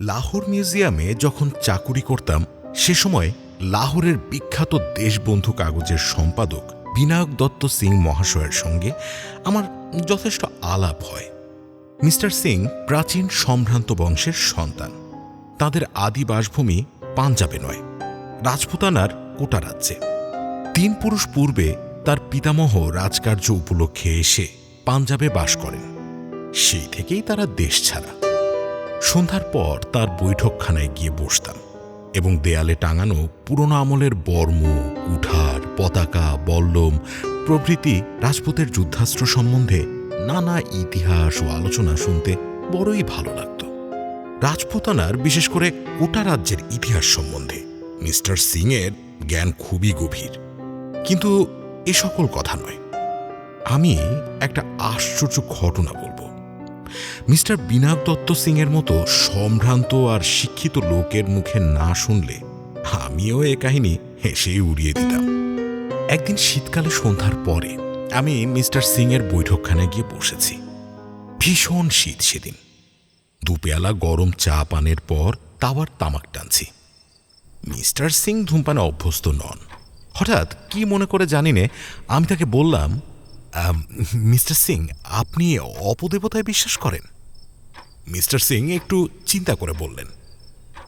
লাহোর মিউজিয়ামে যখন চাকুরি করতাম, সে সময় লাহোরের বিখ্যাত দেশবন্ধু কাগজের সম্পাদক বিনায়ক দত্ত সিং মহাশয়ের সঙ্গে আমার যথেষ্ট আলাপ হয়। মিস্টার সিং প্রাচীন সম্ভ্রান্ত বংশের সন্তান। তাদের আদি বাসভূমি পাঞ্জাবে নয়, রাজপুতানার কোটা রাজ্যে। তিন পুরুষ পূর্বে তার পিতামহ রাজকার্য উপলক্ষে এসে পাঞ্জাবে বাস করেন। সেই থেকেই তারা দেশ ছাড়া। সন্ধ্যার পর তার বৈঠকখানায় গিয়ে বসতাম এবং দেয়ালে টাঙানো পুরনো আমলের বর্ম, কুঠার, পতাকা, বল্লম প্রভৃতি রাজপুতের যুদ্ধাস্ত্র সম্বন্ধে নানা ইতিহাস ও আলোচনা শুনতে বড়ই ভালো লাগত। রাজপুতানার বিশেষ করে কোটা রাজ্যের ইতিহাস সম্বন্ধে মিস্টার সিংয়ের জ্ঞান খুবই গভীর। কিন্তু এ সকল কথা নয়। আমি একটা আশ্চর্য ঘটনা বলব। মিস্টার বিনায়ক দত্ত সিংয়ের মতো সম্ভ্রান্ত আর শিক্ষিত লোকের মুখে না শুনলে আমিও এ কাহিনী হেসেই উড়িয়ে দিতাম। একদিন শীতকালে সন্ধ্যার পরে আমি মিস্টার সিংয়ের বৈঠকখানায় গিয়ে বসেছি। ভীষণ শীত সেদিন। দুপেয়ালা গরম চা পানের পর তাওয়ার তামাক টানছি। মিস্টার সিং ধূমপানে অভ্যস্ত নন। হঠাৎ কি মনে করে জানি নে আমি তাকে বললাম "আম, মিস্টার সিং, আপনি অপদেবতায় বিশ্বাস করেন? মিস্টার সিং একটু চিন্তা করে বললেন।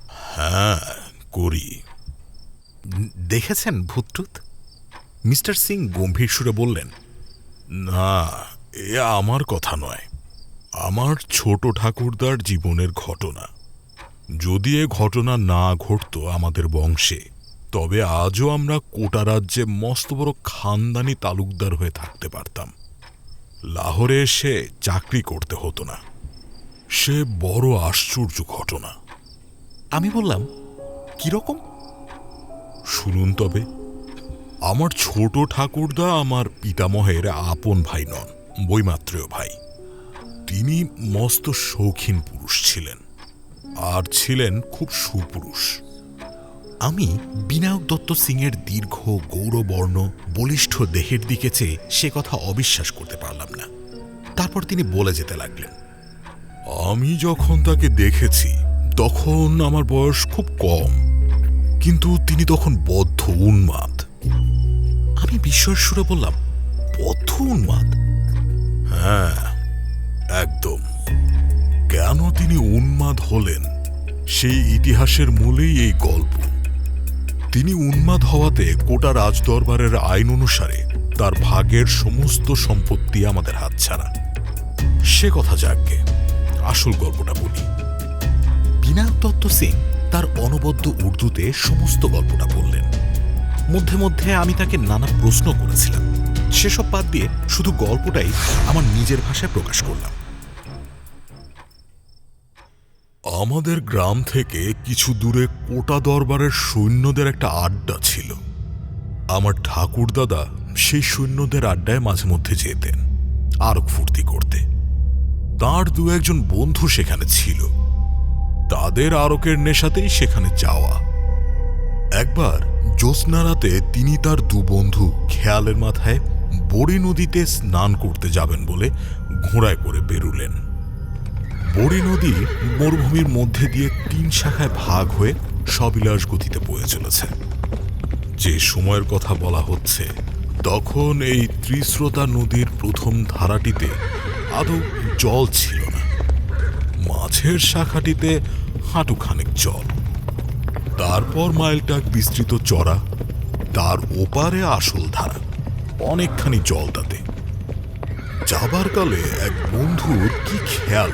হ্যাঁ করি। দেখেছেন ভূতটুত? মিস্টার সিং গম্ভীর সুরে বললেন, না, এ আমার কথা নয়। আমার ছোট ঠাকুরদার জীবনের ঘটনা। যদি এ ঘটনা না ঘটত আমাদের বংশে তবে আজও আমরা কোটা রাজ্যে মস্ত বড় খানদানি তালুকদার হয়ে থাকতে পারতাম। লাহোরে এসে চাকরি করতে হতো না। সে বড় আশ্চর্য ঘটনা। আমি বললাম কীরকম শুনুন তবে, আমার ছোট ঠাকুরদা আমার পিতামহের আপন ভাই নন বইমাত্রেয় ভাই। তিনি মস্ত শৌখিন পুরুষ ছিলেন, আর ছিলেন খুব সুপুরুষ। আমি বিনায়ক দত্ত সিংয়ের দীর্ঘ, গৌরবর্ণ, বলিষ্ঠ দেহের দিকে চেয়ে সে কথা অবিশ্বাস করতে পারলাম না। তারপর তিনি বলে যেতে লাগলেন, আমি যখন তাকে দেখেছি, তখন আমার বয়স খুব কম, কিন্তু তিনি তখন বদ্ধ উন্মাদ। আমি বিস্ময়ের সুরে বললাম, বদ্ধ উন্মাদ? হ্যাঁ একদম। কেন তিনি উন্মাদ হলেন, সেই ইতিহাসের মূলেই এই গল্প। তিনি উন্মাদ হওয়াতে কোটা রাজদরবারের আইন অনুসারে তার ভাগের সমস্ত সম্পত্তি আমাদের হাতছাড়া। সে কথা যাকগে আসল গল্পটা বলি। বিনায়ক দত্ত সিং তার অনবদ্য উর্দুতে সমস্ত গল্পটা বললেন। মধ্যে মধ্যে আমি তাকে নানা প্রশ্ন করেছিলাম। সেসব বাদ দিয়ে শুধু গল্পটাই আমার নিজের ভাষায় প্রকাশ করলাম। আমাদের গ্রাম থেকে কিছু দূরে কোটা দরবারের সৈন্যদের একটা আড্ডা ছিল। আমার ঠাকুর দাদা সেই সৈন্যদের আড্ডায় মাঝে মধ্যে যেতেন আরক ফুর্তি করতে। তার দু একজন বন্ধু সেখানে ছিল। তাদের আরকের নেশাতেই সেখানে যাওয়া। একবার জ্যোৎস্না রাতে তিনি তার দু বন্ধু খেয়ালের মাথায় বড়ি নদীতে স্নান করতে যাবেন বলে ঘোড়ায় করে বেরুলেন। বড়ি নদী মরুভূমির মধ্যে দিয়ে তিন শাখায় ভাগ হয়ে সবিলাস গতিতে বয়ে চলেছে। যে সময়ের কথা বলা হচ্ছে, তখন এই ত্রিস্রোতা নদীর প্রথম ধারাটিতে আদৌ জল ছিল না। মাঝের শাখাটিতে হাঁটুখানেক জল। তারপর মাইলটাক বিস্তৃত চড়া, তার ওপারে আসল ধারা, অনেকখানি জল তাতে। যাবার কালে এক বন্ধুর কি খেয়াল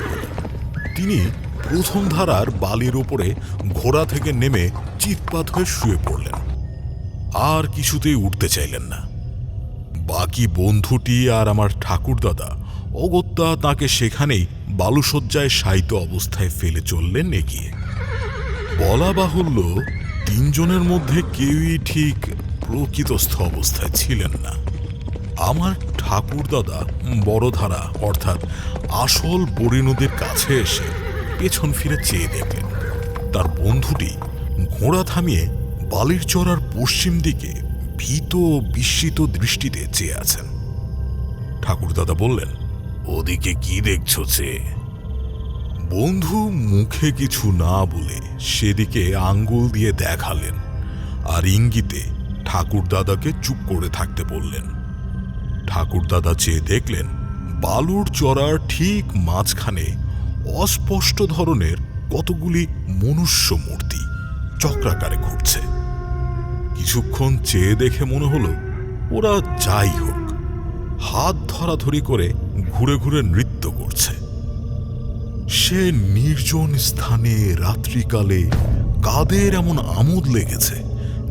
তিনি প্রথম ধারার বালির ওপরে ঘোড়া থেকে নেমে চিৎপাত হয়ে শুয়ে পড়লেন। আর কিছুতেই উঠতে চাইলেন না। বাকি বন্ধুটি আর আমার ঠাকুরদাদা অগত্যা তাকে সেখানেই বালুসজ্জায় শায়িত অবস্থায় ফেলে চললেন এগিয়ে। বলা বাহুল্য, তিনজনের মধ্যে কেউই ঠিক প্রকৃতস্থ অবস্থায় ছিলেন না। আমার ঠাকুরদাদা বড়ধারা, অর্থাৎ আসল বড়ি নদীর কাছে এসে পেছন ফিরে চেয়ে দেখলেন। তার বন্ধুটি ঘোড়া থামিয়ে বালির চড়ার পশ্চিম দিকে ভীত বিস্মিত দৃষ্টিতে চেয়ে আছেন। ঠাকুরদাদা বললেন, ওদিকে কি দেখছ চেয়ে বন্ধু মুখে কিছু না বলে সেদিকে আঙ্গুল দিয়ে দেখালেন আর ইঙ্গিতে ঠাকুরদাদাকে চুপ করে থাকতে বললেন ঠাকুরদাদা চেয়ে দেখলেন বালুর চড়ার ঠিক মাঝখানে অস্পষ্ট ধরনের কতগুলি মনুষ্য মূর্তি চক্রাকারে ঘুরছে। কিছুক্ষণ চেয়ে দেখে মনে হলো, ওরা যাই হোক, হাত ধরাধরি করে ঘুরে ঘুরে নৃত্য করছে। সে নির্জন স্থানে রাত্রিকালে কাদের এমন আমোদ লেগেছে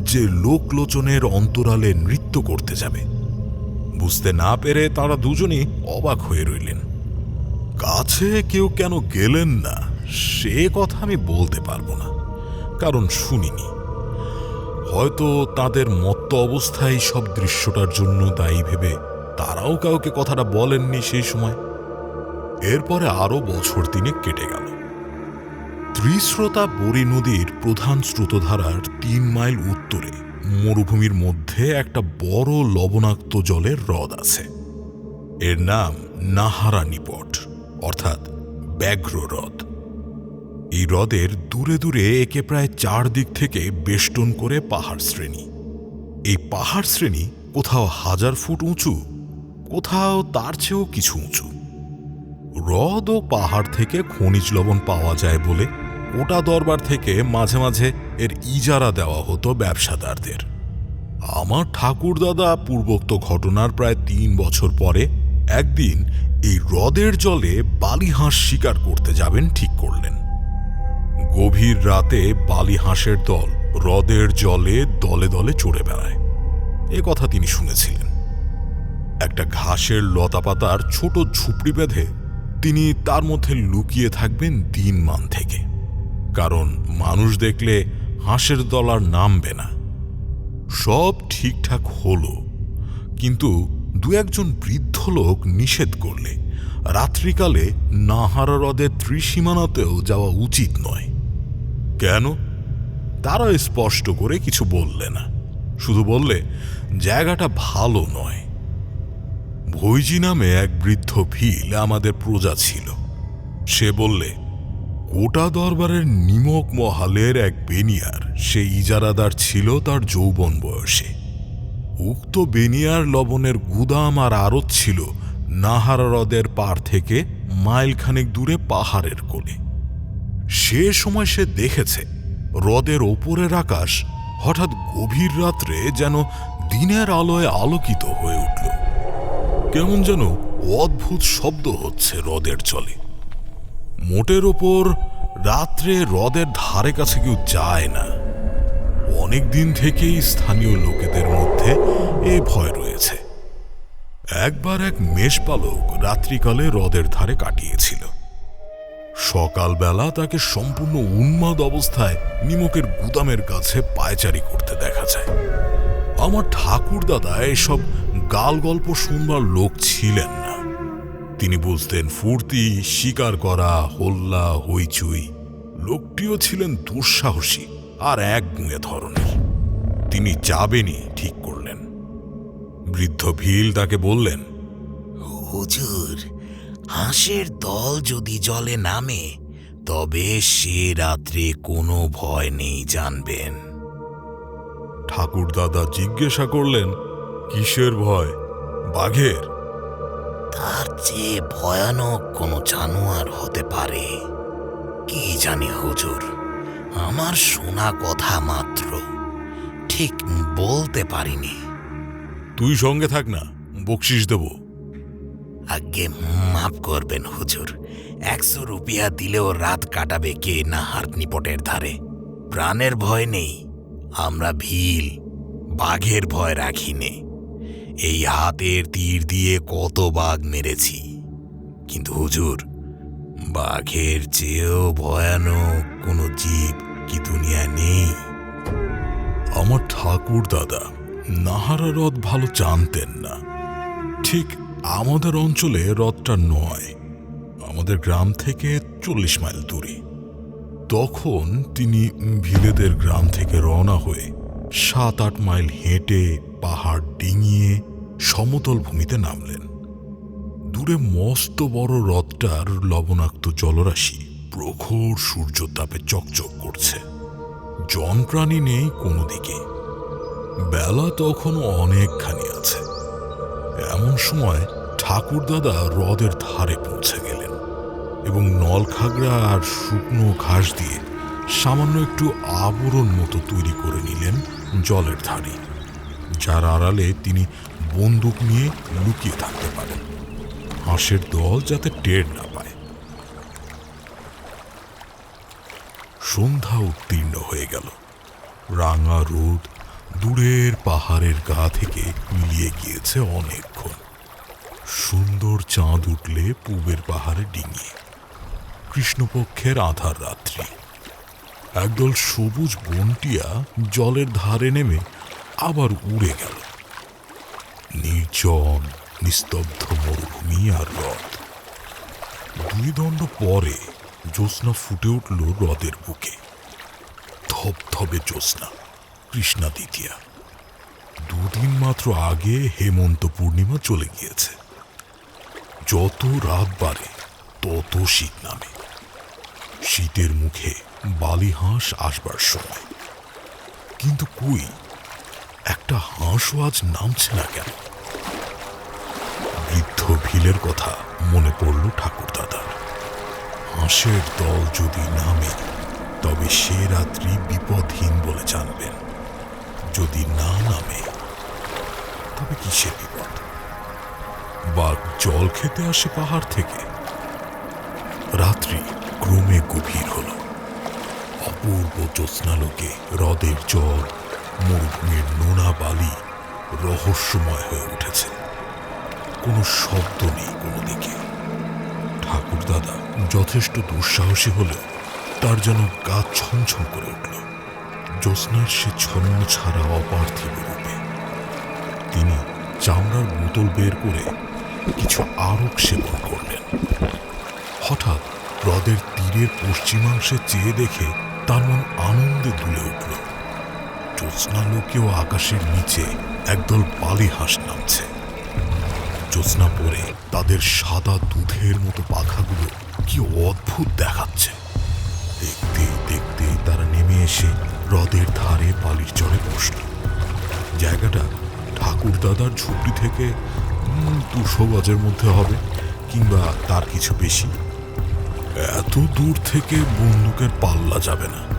যে লোকলোচনের অন্তরালে নৃত্য করতে যাবে? বুঝতে না পেরে তারা দুজনই অবাক হয়ে রইলেন। কাছে কেউ কেন গেলেন না, সে কথা আমি বলতে পারব না, কারণ শুনিনি। হয়তো তাদের মত্ত অবস্থায় সব দৃশ্যটার জন্য দায়ী ভেবে তারাও কাউকে কথাটা বলেননি সেই সময়। এরপরে আরও বছর তিনেক কেটে গেল। ত্রিস্রোতা বরি নদীর প্রধান স্রোতধারার তিন মাইল উত্তরে মরুভূমির মধ্যে একটা বড় লবণাক্ত জলের হ্রদ আছে। এর নাম নাহারা নিপট অর্থাৎ ব্যাঘ্র হ্রদ। এই হ্রদের দূরে দূরে একে প্রায় চার দিক থেকে বেষ্টন করে পাহাড় শ্রেণি। এই পাহাড় শ্রেণি কোথাও হাজার ফুট উঁচু, কোথাও তার চেয়েও কিছু উঁচু। হ্রদ ও পাহাড় থেকে খনিজ লবণ পাওয়া যায় বলে ওটা দরবার থেকে মাঝে মাঝে এর ইজারা দেওয়া হতো ব্যবসাদারদের। আমার ঠাকুরদাদা পূর্বোক্ত ঘটনার প্রায় তিন বছর পরে একদিন এই হ্রদের জলে বালি হাঁস শিকার করতে যাবেন ঠিক করলেন। গভীর রাতে বালি হাঁসের দল হ্রদের জলে দলে দলে চড়ে বেড়ায়। এ কথা তিনি শুনেছিলেন। একটা ঘাসের লতাপাতার ছোট ঝুপড়ি বেঁধে তিনি তার মধ্যে লুকিয়ে থাকবেন দিনমান থেকে। কারণ মানুষ দেখলে হাঁসের দল আর নামবে না। সব ঠিকঠাক হলো, কিন্তু দু একজন বৃদ্ধ লোক নিষেধ করলে, রাত্রিকালে নাহারা হ্রদের ত্রিসীমানাতেও যাওয়া উচিত নয়। কেন? তারা স্পষ্ট করে কিছু বললে না, শুধু বললে, জায়গাটা ভালো নয়। ভৈজি নামে এক বৃদ্ধ ভিল আমাদের প্রজা ছিল। সে বললে কোটা দরবারের নিমক মহালের এক বেনিয়ার। সে ইজারাদার ছিল তার যৌবন বয়সে। উক্ত বেনিয়ার লবণের গুদাম আর আড়ত ছিল নাহারা হ্রদের পার থেকে মাইলখানেক দূরে পাহাড়ের কোলে সে সময় সে দেখেছে, হ্রদের ওপরের আকাশ হঠাৎ গভীর রাত্রে যেন দিনের আলোয় আলোকিত হয়ে উঠল। কেমন যেন অদ্ভুত শব্দ হচ্ছে হ্রদের চলে। মোটের ওপর রাত্রে হ্রদের ধারে কাছে কেউ যায় না। অনেক দিন থেকেই স্থানীয় লোকেদের মধ্যে এ ভয় রয়েছে। একবার এক মেষপালক রাত্রিকালে হ্রদের ধারে কাটিয়েছিল। সকালবেলা তাকে সম্পূর্ণ উন্মাদ অবস্থায় নিমকের গুদামের কাছে পায়চারি করতে দেখা যায়। আমার ঠাকুর দাদা এসব গাল গল্প শুনবার লোক ছিলেন তিনি বুঝতেন ফুর্তি শিকার করা হোল্লা হইচুই লোকটিও ছিলেন দুঃসাহসী আর এক গুঁয়ে ধরনের। তিনি যাবেনই ঠিক করলেন। বৃদ্ধ ভিল তাকে বললেন হুজুর হাঁসের দল যদি জলে নামে তবে সে রাত্রে কোনো ভয় নেই জানবেন। ঠাকুর দাদা জিজ্ঞাসা করলেন কিসের ভয়? বাঘের? তার চেয়ে ভয়ানক কোনো জানোয়ার হতে পারে। কি জানি হুজুর আমার শোনা কথা মাত্র। ঠিক বলতে পারিনি। তুই সঙ্গে থাক না বকশিস দেব। আগে মাফ করবেন হুজুর একশো রুপিয়া দিলেও রাত কাটাবে কে না হার নিপটের ধারে। প্রাণের ভয় নেই আমরা ভিল বাঘের ভয় রাখিনি এই হাতের তীর দিয়ে কত বাঘ মেরেছি। কিন্তু হুজুর, বাঘের চেয়েও ভয়ানক কোনো জীব কি দুনিয়া নেই? আমার ঠাকুর দাদা নাহারা হ্রদ ভালো জানতেন না। ঠিক আমাদের অঞ্চলে হ্রদটা নয়, আমাদের গ্রাম থেকে চল্লিশ মাইল দূরে। তখন তিনি ভিলেদের গ্রাম থেকে রওনা হয়ে সাত আট মাইল হেঁটে পাহাড় ডিঙিয়ে সমতল ভূমিতে নামলেন। দূরে মস্ত বড় হ্রদটার লবণাক্ত জলরাশি প্রখর সূর্যতাপে চকচক করছে। জন প্রাণী নেই কোনো দিকে বেলা তখনও অনেকখানি আছে। এমন সময় ঠাকুরদাদা হ্রদের ধারে পৌঁছে গেলেন এবং নলখাগড়া আর শুকনো ঘাস দিয়ে সামান্য একটু আবরণ মতো তৈরি করে নিলেন জলের ধারে, যার আড়ালে তিনি বন্দুক নিয়ে লুকিয়ে থাকতে পারেন। হাঁসের দল যাতে টের না পায়। সন্ধ্যা উত্তীর্ণ হয়ে গেল। রাঙা রোদ দূরের পাহাড়ের গা থেকে মিলিয়ে গিয়েছে অনেকক্ষণ। সুন্দর চাঁদ উঠলে পূবের পাহাড়ে ডিঙিয়ে। কৃষ্ণপক্ষের আধার রাত্রি। একদল সবুজ বনটিয়া জলের ধারে নেমে আবার উড়ে গেল। নির্জন, নিস্তব্ধ মরুভূমি আর হ্রদ। দুই দণ্ড পরে জ্যোৎস্না ফুটে উঠল হ্রদের বুকে। ধবধবে জ্যোৎস্না, কৃষ্ণা দ্বিতীয়া। দুদিন মাত্র আগে হেমন্ত পূর্ণিমা চলে গিয়েছে। যত রাত বাড়ে, তত শীত নামে। শীতের মুখে বালি হাঁস আসবার সময়। কিন্তু কই? একটা হাঁসও আজ নামছে না কেন? বৃদ্ধ ভিলের কথা মনে পড়ল ঠাকুর দাদার হাঁসের দল যদি নামে, তবে সে রাত্রি বিপদহীন বলে জানবেন। যদি না নামে, তবে কিসের বিপদ? বাঘ জল খেতে আসে পাহাড় থেকে। রাত্রি ক্রমে গভীর হল। অপূর্ব জ্যোৎস্নালোকে হ্রদের জল মরুভূমির নোনা বালি রহস্যময় হয়ে উঠেছে। কোনো শব্দ নেই কোনো দিকে। ঠাকুর দাদা যথেষ্ট দুঃসাহসী হলেও তার যেন গা ছমছম করে উঠল। জ্যোৎস্নার সে ছন্ন ছাড়া অপার্থিব রূপে। তিনি চামড়ার বোতল বের করে কিছু আরক সেবন করলেন। হঠাৎ হ্রদের তীরের পশ্চিমাংশে চেয়ে দেখে তার মন আনন্দে দুলে উঠল। জ্যোৎস্নালোকেও আকাশের নিচে একদল বালি হাঁস নামছে। জ্যোৎস্না পরে তাদের সাদা দুধের মতো পাখাগুলো কি অদ্ভুত দেখাচ্ছে। দেখতে দেখতে তারা নেমে এসে হ্রদের ধারে বালির চরে বসল। জায়গাটা ঠাকুর দাদার ঝুপড়ি থেকে দুশো গজের মধ্যে হবে, কিংবা তার কিছু বেশি। এত দূর থেকে বন্দুকের পাল্লা যাবে না।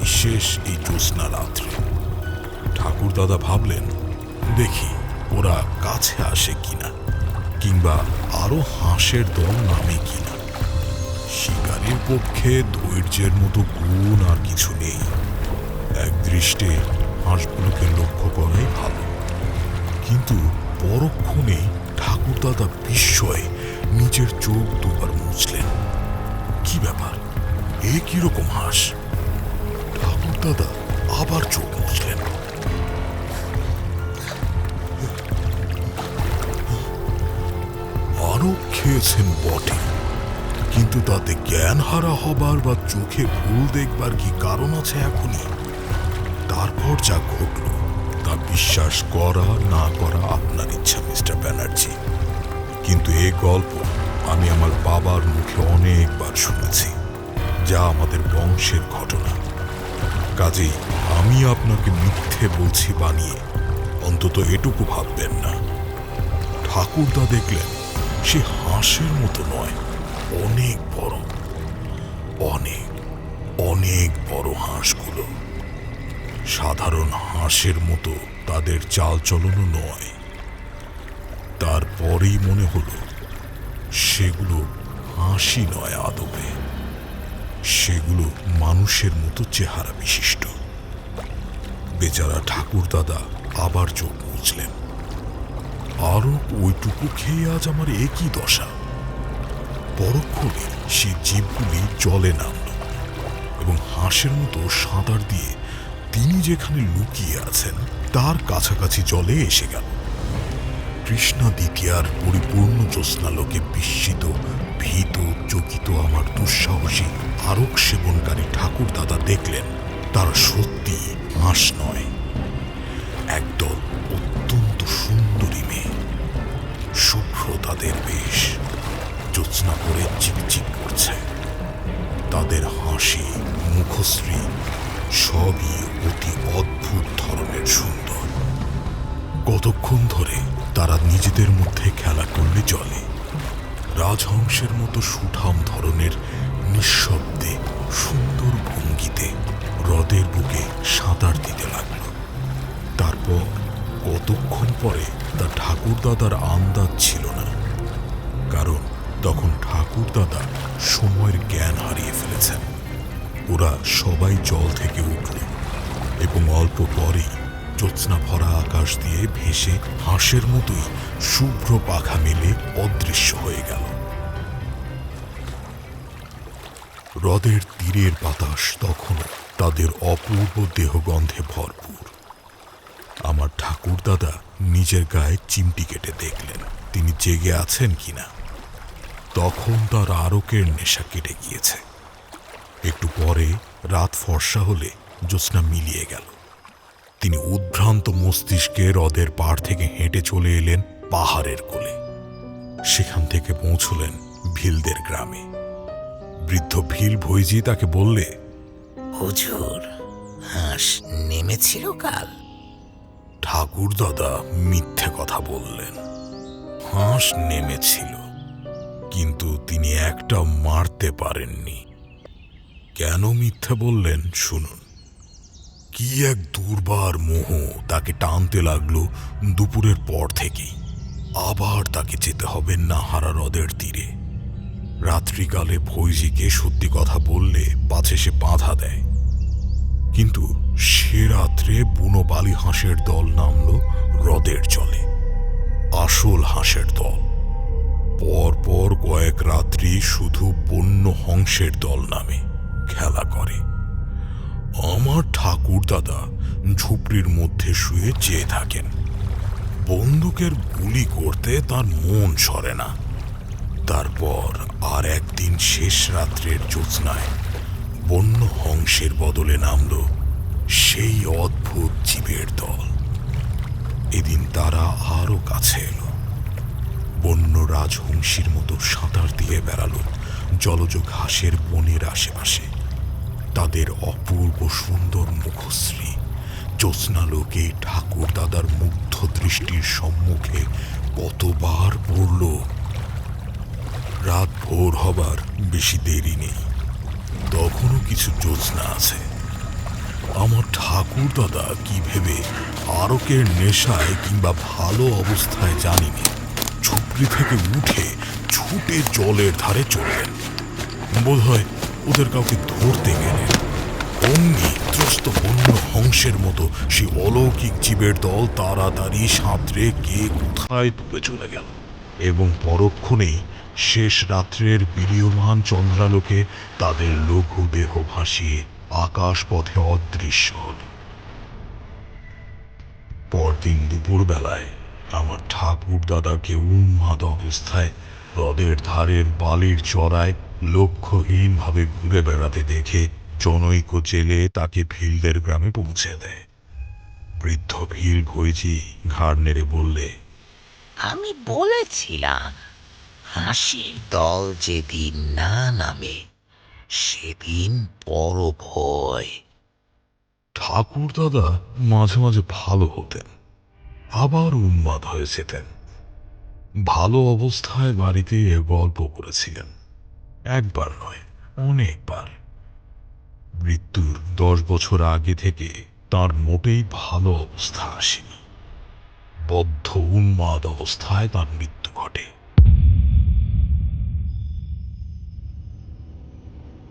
বিশেষ এই জ্যোৎস্না রাত্রে। ঠাকুর দাদা ভাবলেন, দেখি ওরা কাছে আসে কিনা, কিংবা আরও হাঁসের দল নামে কিনা। শিকারের পক্ষে ধৈর্যের মতো গুণ আর কিছু নেই। এক দৃষ্টে হাঁসগুলোকে লক্ষ্য করাই ভালো। কিন্তু পরক্ষণে ঠাকুরদাদা বিস্ময়ে নিজের চোখ দুবার মুছলেন। কি ব্যাপার? এ কীরকম হাঁস? ঠাকুর দাদা আবার চোখ মুছলেন। আরও খেয়েছেন বটে, কিন্তু তাতে জ্ঞান হারা হবার বা চোখে ভুল দেখবার কি কারণ আছে এখনই? তারপর যা ঘটল, তা বিশ্বাস করা না করা আপনার ইচ্ছা, মিস্টার ব্যানার্জি। কিন্তু এ গল্প আমি আমার বাবার মুখে অনেকবার শুনেছি, যা আমাদের বংশের ঘটনা। কাজেই আমি আপনাকে মিথ্যে বলছি বানিয়ে, অন্তত এটুকু ভাববেন না। ঠাকুরদা দেখলেন, সে হাঁসের মতো নয়, অনেক বড়। অনেক অনেক বড় হাঁসগুলো। সাধারণ হাঁসের মতো তাদের চালচলনও নয়। তারপরেই মনে হলো সেগুলো হাসি নয় আদবে সেগুলো মানুষের মতো চেহারা বিশিষ্ট। বেচারা ঠাকুর দাদা আবার চোখ মুছলেন। আরও ওইটুকু খেয়ে আজ আমার একই দশা। পরক্ষণে সে জীবগুলি জলে নামল এবং হাঁসের মতো সাঁতার দিয়ে তিনি যেখানে লুকিয়ে আছেন, তার কাছাকাছি জলে এসে গেল। কৃষ্ণা দ্বিতীয়ার পরিপূর্ণ জ্যোৎস্নালোকে বিস্মিত, ভীত, চকিত আমার দুঃসাহসী আরক সেবনকারী ঠাকুর দাদা দেখলেন, তার সত্যি হাঁস নয়। একদল অত্যন্ত সুন্দরী মেয়ে। শুভ্র তাদের বেশ জ্যোৎস্না করে চিকচিক করছে। তাদের হাসি, মুখশ্রী সবই অতি অদ্ভুত ধরনের সুন্দর। কতক্ষণ ধরে তারা নিজেদের মধ্যে খেলা করলে চলে। রাজহংসের মতো সুঠাম ধরনের, নিঃশব্দে, সুন্দর ভঙ্গিতে হ্রদের বুকে সাঁতার দিতে লাগল। তারপর কতক্ষণ পরে তা ঠাকুরদাদার আন্দাজ ছিল না। কারণ তখন ঠাকুরদাদা সময়ের জ্ঞান হারিয়ে ফেলেছেন। ওরা সবাই জল থেকে উঠল এবং অল্প পরেই জ্যোৎস্না ভরা আকাশ দিয়ে ভেসে হাঁসের মতোই শুভ্র পাখা মেলে অদৃশ্য হয়ে গেল। হ্রদের তীরের বাতাস তখনও তাদের অপূর্ব দেহগন্ধে ভরপুর। আমার ঠাকুরদাদা নিজের গায়ে চিমটি কেটে দেখলেন, তিনি জেগে আছেন কিনা তখন তার আরকের নেশা কেটে গিয়েছে। একটু পরে রাত ফর্সা হলে জ্যোৎস্না মিলিয়ে গেল। তিনি উদ্ভ্রান্ত মস্তিষ্কে হ্রদের পাড় থেকে হেঁটে চলে এলেন পাহাড়ের কোলে। সেখান থেকে পৌঁছলেন ভিলদের গ্রামে। বৃদ্ধ ভিল ভৈজি তাকে বললে হুজুর হাঁস নেমেছিল কাল। ঠাকুর দাদা মিথ্যে কথা বললেন হাঁস নেমেছিল কিন্তু তিনি একটা মারতে পারেননি। কেন মিথ্যে বললেন শুনুন। কি এক দুর্বার মোহ তাকে টানতে লাগল দুপুরের পর থেকেই। আবার তাকে যেতে হবে নাহারা হ্রদের তীরে। রাত্রিকালে ফৈজিকে সত্যি কথা বললে পাছে সে বাধা দেয়। কিন্তু সে রাত্রে বুনো বালি হাঁসের দল নামলো হ্রদের জলে। আসল হাঁসের দল। পর পর কয়েক রাত্রি শুধু বন্য হংসের দল নামে খেলা করে। আমার ঠাকুর দাদা ঝুপড়ির মধ্যে শুয়ে চেয়ে থাকেন। বন্দুকের গুলি করতে তার মন সরে না। তারপর আর একদিন শেষ রাত্রের জ্যোৎস্নায় বন্য হংসের বদলে নামল সেই অদ্ভুত জীবের দল। এদিন তারা আরও কাছে এলো। বন্য রাজহংসীর মতো সাঁতার দিয়ে বেড়ালো জলজ ঘাসের বনের আশেপাশে। তাদের অপূর্ব সুন্দর মুখশ্রী। জ্যোৎস্নালোকে ঠাকুর দাদার মুগ্ধ দৃষ্টির সম্মুখে কতবার পড়ল। রাত ভোর হবার বেশি দেরি নেই। তখনও কিছু জ্যোৎস্না আছে। আমার ঠাকুর দাদা কি ভেবে আরকের নেশায় কিংবা ভালো অবস্থায় জানিনি, ঝুপড়ি থেকে উঠে ছুটে জলের ধারে চললেন। বোধহয় ওদের কাউকে ধরতে গেলেন অমনি ত্রস্ত বন্য হংসের মতো সেই অলৌকিক জীবের দল তাড়াতাড়ি সাঁতরে কে কোথায় ডুবে চলে গেল। এবং পরক্ষণেই শেষ রাত্রের বিলীয়মান চন্দ্রালোকে তাদের লঘু দেহ ভাসিয়ে আকাশ পথে অদৃশ্য হল। পরদিন দুপুরবেলায় আমার ঠাকুর দাদাকে উন্মাদ অবস্থায় হ্রদের ধারের বালির চড়ায় লক্ষ্যহীনভাবে ঘুরে বেড়াতে দেখে জনৈক জেলে তাকে ভিলদের গ্রামে পৌঁছে দেয়। বৃদ্ধ ভিল ভৈজি ঘাড় নেড়ে বললে আমি বলেছিলাম হাসির দল যেদিন না নামে সেদিন বড় ভয়। ঠাকুর দাদা মাঝে মাঝে ভালো হতেন আবার উন্মাদ হয়ে যেতেন। ভালো অবস্থায় বাড়িতে গল্প করেছিলেন। একবার নয়, অনেকবার। মৃত্যুর দশ বছর আগে থেকে তার মোটেই ভালো অবস্থা আসেনি। বদ্ধ, উন্মাদ অবস্থায় তার মৃত্যু ঘটে।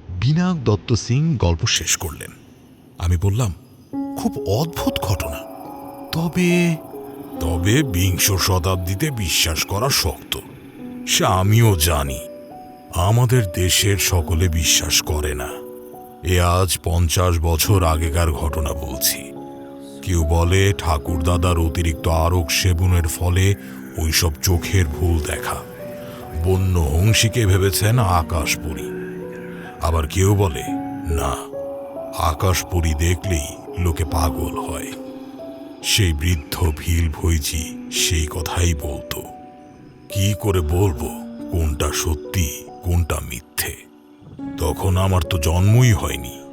বিনায়ক দত্ত সিং গল্প শেষ করলেন। আমি বললাম, খুব অদ্ভুত ঘটনা। তবে তবে বিংশ শতাব্দীতে বিশ্বাস করা শক্ত। সে আমিও জানি। আমাদের দেশের সকলে বিশ্বাস করে না। এ আজ পঞ্চাশ বছর আগেকার ঘটনা বলছি। কেউ বলে ঠাকুর দাদার অতিরিক্ত আরক সেবনের ফলে ওইসব চোখের ভুল দেখা। বন্য হংসীকে ভেবেছেন আকাশ পরী আবার কেউ বলে, না আকাশ পরি দেখলেই লোকে পাগল হয়। সেই বৃদ্ধ ভিল ভৈজি সেই কথাই বলতো। কি করে বলব, কোনটা সত্যি কোনটা মিথ্যে? তখন আমার তো জন্মই হয়নি।